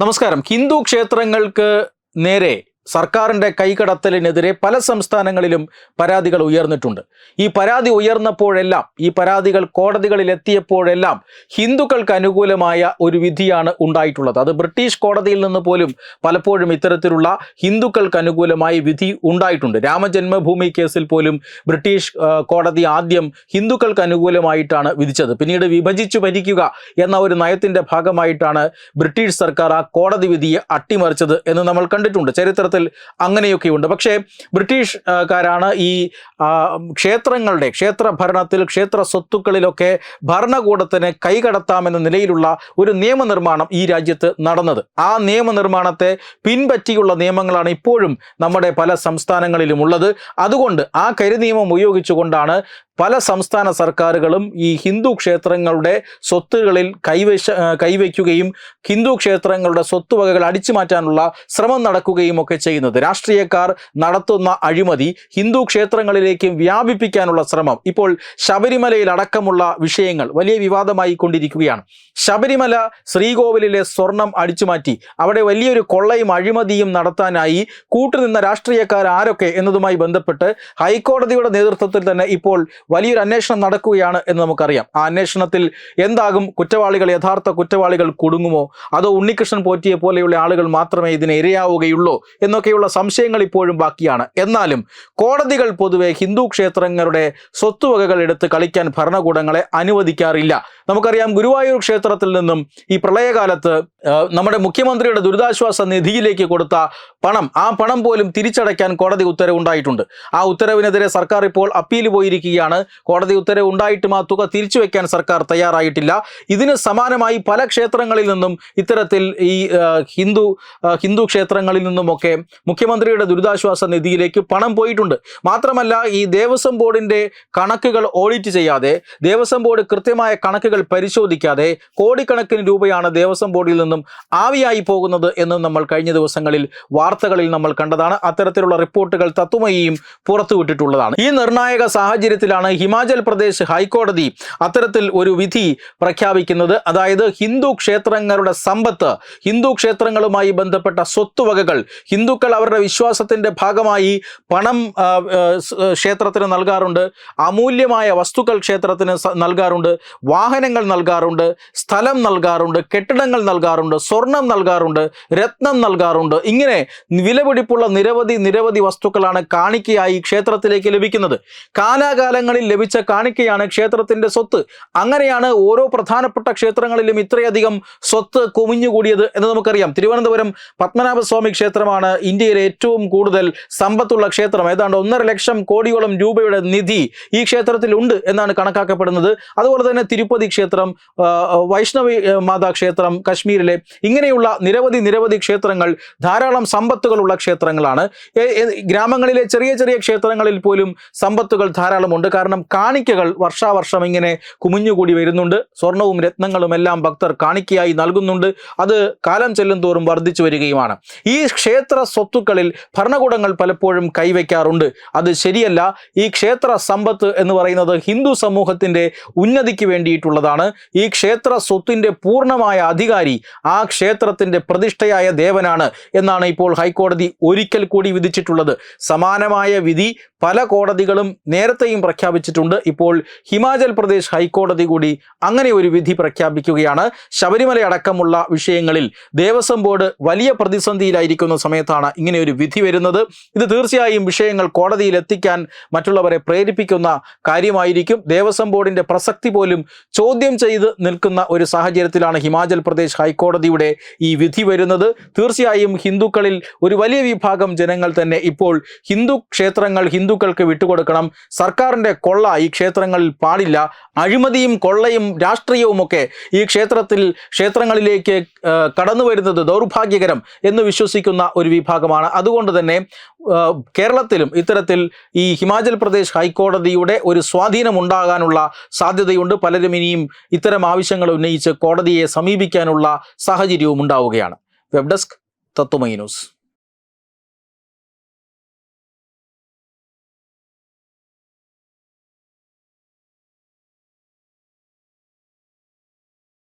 നമസ്കാരം. ഹിന്ദു ക്ഷേത്രങ്ങൾക്ക് നേരെ സർക്കാരിന്റെ കൈകടത്തലിനെതിരെ പല സംസ്ഥാനങ്ങളിലും പരാതികൾ ഉയർന്നിട്ടുണ്ട്. ഈ പരാതി ഉയർന്നപ്പോഴെല്ലാം ഈ പരാതികൾ കോടതികളിൽ എത്തിയപ്പോഴെല്ലാം ഹിന്ദുക്കൾക്ക് അനുകൂലമായ ഒരു വിധിയാണ് ഉണ്ടായിട്ടുള്ളത്. അത് ബ്രിട്ടീഷ് കോടതിയിൽ നിന്ന് പോലും പലപ്പോഴും ഇത്തരത്തിലുള്ള ഹിന്ദുക്കൾക്ക് അനുകൂലമായ വിധി ഉണ്ടായിട്ടുണ്ട്. രാമജന്മഭൂമി കേസിൽ പോലും ബ്രിട്ടീഷ് കോടതി ആദ്യം ഹിന്ദുക്കൾക്ക് അനുകൂലമായിട്ടാണ് വിധിച്ചത്. പിന്നീട് വിഭജിച്ചു ഭരിക്കുക എന്ന ഒരു നയത്തിന്റെ ഭാഗമായിട്ടാണ് ബ്രിട്ടീഷ് സർക്കാർ ആ കോടതി വിധിയെ അട്ടിമറിച്ചത് എന്ന് നമ്മൾ കണ്ടിട്ടുണ്ട്. ചരിത്രത്തിൽ അങ്ങനെയൊക്കെയുണ്ട്. പക്ഷേ ബ്രിട്ടീഷുകാരാണ് ഈ ക്ഷേത്രങ്ങളുടെ ക്ഷേത്ര ഭരണത്തിൽ ക്ഷേത്ര സ്വത്തുക്കളിലൊക്കെ ഭരണകൂടത്തിന് കൈകടത്താമെന്ന നിലയിലുള്ള ഒരു നിയമനിർമ്മാണം ഈ രാജ്യത്ത് നടന്നത്. ആ നിയമനിർമ്മാണത്തെ പിൻപറ്റിയുള്ള നിയമങ്ങളാണ് ഇപ്പോഴും നമ്മുടെ പല സംസ്ഥാനങ്ങളിലും ഉള്ളത് അതുകൊണ്ട് ആ കരിനിയമം ഉപയോഗിച്ചുകൊണ്ടാണ് പല സംസ്ഥാന സർക്കാരുകളും ഈ ഹിന്ദു ക്ഷേത്രങ്ങളുടെ സ്വത്തുകളിൽ കൈവശ കൈവയ്ക്കുകയും ഹിന്ദു ക്ഷേത്രങ്ങളുടെ സ്വത്തുവകകൾ അടിച്ചു ശ്രമം നടക്കുകയും ഒക്കെ ചെയ്യുന്നത്. രാഷ്ട്രീയക്കാർ നടത്തുന്ന അഴിമതി ഹിന്ദു ക്ഷേത്രങ്ങളിലേക്കും വ്യാപിപ്പിക്കാനുള്ള ശ്രമം. ഇപ്പോൾ ശബരിമലയിൽ അടക്കമുള്ള വിഷയങ്ങൾ വലിയ വിവാദമായി കൊണ്ടിരിക്കുകയാണ്. ശബരിമല ശ്രീകോവിലിലെ സ്വർണം അടിച്ചുമാറ്റി അവിടെ വലിയൊരു കൊള്ളയും അഴിമതിയും നടത്താനായി കൂട്ടുനിന്ന രാഷ്ട്രീയക്കാർ ആരൊക്കെ എന്നതുമായി ബന്ധപ്പെട്ട് ഹൈക്കോടതിയുടെ നേതൃത്വത്തിൽ തന്നെ ഇപ്പോൾ വലിയൊരു അന്വേഷണം നടക്കുകയാണ് എന്ന് നമുക്കറിയാം. ആ അന്വേഷണത്തിൽ എന്താകും? കുറ്റവാളികൾ യഥാർത്ഥ കുറ്റവാളികൾ കുടുങ്ങുമോ? അതോ ഉണ്ണികൃഷ്ണൻ പോറ്റിയെ പോലെയുള്ള ആളുകൾ മാത്രമേ ഇതിന് ഇരയാവുകയുള്ളൂ? എന്നൊക്കെയുള്ള സംശയങ്ങൾ ഇപ്പോഴും ബാക്കിയാണ്. എന്നാലും കോടതികൾ പൊതുവെ ഹിന്ദു ക്ഷേത്രങ്ങളുടെ സ്വത്തുവകകൾ എടുത്ത് കളിക്കാൻ ഭരണകൂടങ്ങളെ അനുവദിക്കാറില്ല. നമുക്കറിയാം ഗുരുവായൂർ ക്ഷേത്രത്തിൽ നിന്നും ഈ പ്രളയകാലത്ത് നമ്മുടെ മുഖ്യമന്ത്രിയുടെ ദുരിതാശ്വാസ നിധിയിലേക്ക് കൊടുത്ത പണം ആ പണം പോലും തിരിച്ചടയ്ക്കാൻ കോടതി ഉത്തരവുണ്ടായിട്ടുണ്ട്. ആ ഉത്തരവിനെതിരെ സർക്കാർ ഇപ്പോൾ അപ്പീൽ പോയിരിക്കുകയാണ്. കോടതി ഉത്തരവ് ഉണ്ടായിട്ടും ആ തുക തിരിച്ചു വയ്ക്കാൻ സർക്കാർ തയ്യാറായിട്ടില്ല. ഇതിന് സമാനമായി പല ക്ഷേത്രങ്ങളിൽ നിന്നും ഇത്തരത്തിൽ ഈ ഹിന്ദു ഹിന്ദു ക്ഷേത്രങ്ങളിൽ നിന്നുമൊക്കെ മുഖ്യമന്ത്രിയുടെ ദുരിതാശ്വാസ നിധിയിലേക്ക് പണം പോയിട്ടുണ്ട്. മാത്രമല്ല ഈ ദേവസ്വം ബോർഡിന്റെ കണക്കുകൾ ഓഡിറ്റ് ചെയ്യാതെ ദേവസ്വം ബോർഡ് കൃത്യമായ കണക്കുകൾ പരിശോധിക്കാതെ കോടിക്കണക്കിന് രൂപയാണ് ദേവസ്വം ബോർഡിൽ നിന്നും ആവിയായി പോകുന്നത് എന്ന് നമ്മൾ കഴിഞ്ഞ ദിവസങ്ങളിൽ വാർത്തകളിൽ നമ്മൾ കണ്ടതാണ്. അത്തരത്തിലുള്ള റിപ്പോർട്ടുകൾ തത്വമയും പുറത്തുവിട്ടിട്ടുള്ളതാണ്. ഈ നിർണായക സാഹചര്യത്തിലാണ് ഹിമാചൽ പ്രദേശ് ഹൈക്കോടതി അത്തരത്തിൽ ഒരു വിധി പ്രഖ്യാപിക്കുന്നത്. അതായത് ഹിന്ദു ക്ഷേത്രങ്ങളുടെ സമ്പത്ത് ഹിന്ദു ക്ഷേത്രങ്ങളുമായി ബന്ധപ്പെട്ട സ്വത്തുവകകൾ ഹിന്ദുക്കൾ അവരുടെ വിശ്വാസത്തിന്റെ ഭാഗമായി പണം ക്ഷേത്രത്തിന് നൽകാറുണ്ട്. അമൂല്യമായ വസ്തുക്കൾ ക്ഷേത്രത്തിന് നൽകാറുണ്ട്. വാഹനങ്ങൾ നൽകാറുണ്ട്. സ്ഥലം നൽകാറുണ്ട്. കെട്ടിടങ്ങൾ നൽകാറുണ്ട്. സ്വർണം നൽകാറുണ്ട്. രത്നം നൽകാറുണ്ട്. ഇങ്ങനെ വിലപിടിപ്പുള്ള നിരവധി നിരവധി വസ്തുക്കളാണ് കാണിക്കയായി ക്ഷേത്രത്തിലേക്ക് ലഭിക്കുന്നത്. കാലാകാലങ്ങളിൽ ലഭിച്ച കാണിക്കയാണ് ക്ഷേത്രത്തിന്റെ സ്വത്ത്. അങ്ങനെയാണ് ഓരോ പ്രധാനപ്പെട്ട ക്ഷേത്രങ്ങളിലും ഇത്രയധികം സ്വത്ത് കുമിഞ്ഞുകൂടിയത് എന്ന് നമുക്കറിയാം. തിരുവനന്തപുരം പത്മനാഭസ്വാമി ക്ഷേത്രമാണ് ഇന്ത്യയിലെ ഏറ്റവും കൂടുതൽ സമ്പത്തുള്ള ക്ഷേത്രം. ഏതാണ്ട് ഒന്നര ലക്ഷം കോടിയോളം രൂപയുടെ നിധി ഈ ക്ഷേത്രത്തിൽ ഉണ്ട് എന്നാണ് കണക്കാക്കപ്പെടുന്നത്. അതുപോലെ തന്നെ തിരുപ്പതി ക്ഷേത്രം വൈഷ്ണവി മാതാ ക്ഷേത്രം കശ്മീരിലെ ഇങ്ങനെയുള്ള നിരവധി നിരവധി ക്ഷേത്രങ്ങൾ ധാരാളം സമ്പത്തുകളുള്ള ക്ഷേത്രങ്ങളാണ്. ഗ്രാമങ്ങളിലെ ചെറിയ ചെറിയ ക്ഷേത്രങ്ങളിൽ പോലും സമ്പത്തുകൾ ധാരാളമുണ്ട്. കാരണം കാണിക്കകൾ വർഷാവർഷം ഇങ്ങനെ കുമിഞ്ഞുകൂടി വരുന്നുണ്ട്. സ്വർണവും രത്നങ്ങളും എല്ലാം ഭക്തർ കാണിക്കയായി നൽകുന്നുണ്ട്. അത് കാലം ചെല്ലും തോറും വർദ്ധിച്ചു വരികയുമാണ്. ഈ ക്ഷേത്ര സ്വത്തുക്കളിൽ ഭരണകൂടങ്ങൾ പലപ്പോഴും കൈവയ്ക്കാറുണ്ട്. അത് ശരിയല്ല. ഈ ക്ഷേത്ര സമ്പത്ത് എന്ന് പറയുന്നത് ഹിന്ദു സമൂഹത്തിന്റെ ഉന്നതിക്ക് വേണ്ടിയിട്ടുള്ളതാണ്. ഈ ക്ഷേത്ര സ്വത്തിന്റെ പൂർണമായ അധികാരി ആ ക്ഷേത്രത്തിന്റെ പ്രതിഷ്ഠയായ ദേവനാണ് എന്നാണ് ഇപ്പോൾ ഹൈക്കോടതി ഒരിക്കൽ കൂടി വിധിച്ചിട്ടുള്ളത്. സമാനമായ വിധി പല കോടതികളും നേരത്തെയും പ്രഖ്യാപിച്ചിട്ടുണ്ട്. ഇപ്പോൾ ഹിമാചൽ പ്രദേശ് ഹൈക്കോടതി കൂടി അങ്ങനെ ഒരു വിധി പ്രഖ്യാപിക്കുകയാണ്. ശബരിമല അടക്കമുള്ള വിഷയങ്ങളിൽ ദേവസ്വം ബോർഡ് വലിയ പ്രതിസന്ധിയിലായിരിക്കുന്ന സമയത്താണ് ഇങ്ങനെ ഒരു വിധി വരുന്നത്. ഇത് തീർച്ചയായും വിഷയങ്ങൾ കോടതിയിൽ എത്തിക്കാൻ മറ്റുള്ളവരെ പ്രേരിപ്പിക്കുന്ന കാര്യമായിരിക്കും. ദേവസ്വം ബോർഡിന്റെ പ്രസക്തി പോലും ചോദ്യം ചെയ്ത് നിൽക്കുന്ന ഒരു സാഹചര്യത്തിലാണ് ഹിമാചൽ പ്രദേശ് ഹൈക്കോടതിയുടെ ഈ വിധി വരുന്നത്. തീർച്ചയായും ഹിന്ദുക്കളിൽ ഒരു വലിയ വിഭാഗം ജനങ്ങൾ തന്നെ ഇപ്പോൾ ഹിന്ദു ക്ഷേത്രങ്ങൾ ഹിന്ദുക്കൾക്ക് വിട്ടുകൊടുക്കണം. സർക്കാരിന്റെ കൊള്ള ഈ ക്ഷേത്രങ്ങളിൽ പാടില്ല. അഴിമതിയും കൊള്ളയും രാഷ്ട്രീയവും ഒക്കെ ഈ ക്ഷേത്രത്തിൽ ക്ഷേത്രങ്ങളിലേക്ക് കടന്നു വരുന്നത് ദൗർഭാഗ്യകരം എന്ന് വിശ്വസിക്കുന്ന ഒരു വിഭാഗമാണ്. അതുകൊണ്ട് തന്നെ കേരളത്തിലും ഇത്തരത്തിൽ ഈ ഹിമാചൽ പ്രദേശ് ഹൈക്കോടതിയുടെ ഒരു സ്വാധീനം ഉണ്ടാകാനുള്ള സാധ്യതയുണ്ട്. പലരും ഇനിയും ഇത്തരം ആവശ്യങ്ങൾ ഉന്നയിച്ച് കോടതിയെ സമീപിക്കാനുള്ള സാഹചര്യവും ഉണ്ടാവുകയാണ് വെബ് ഡെസ്ക് തത്വമൈ ന്യൂസ്.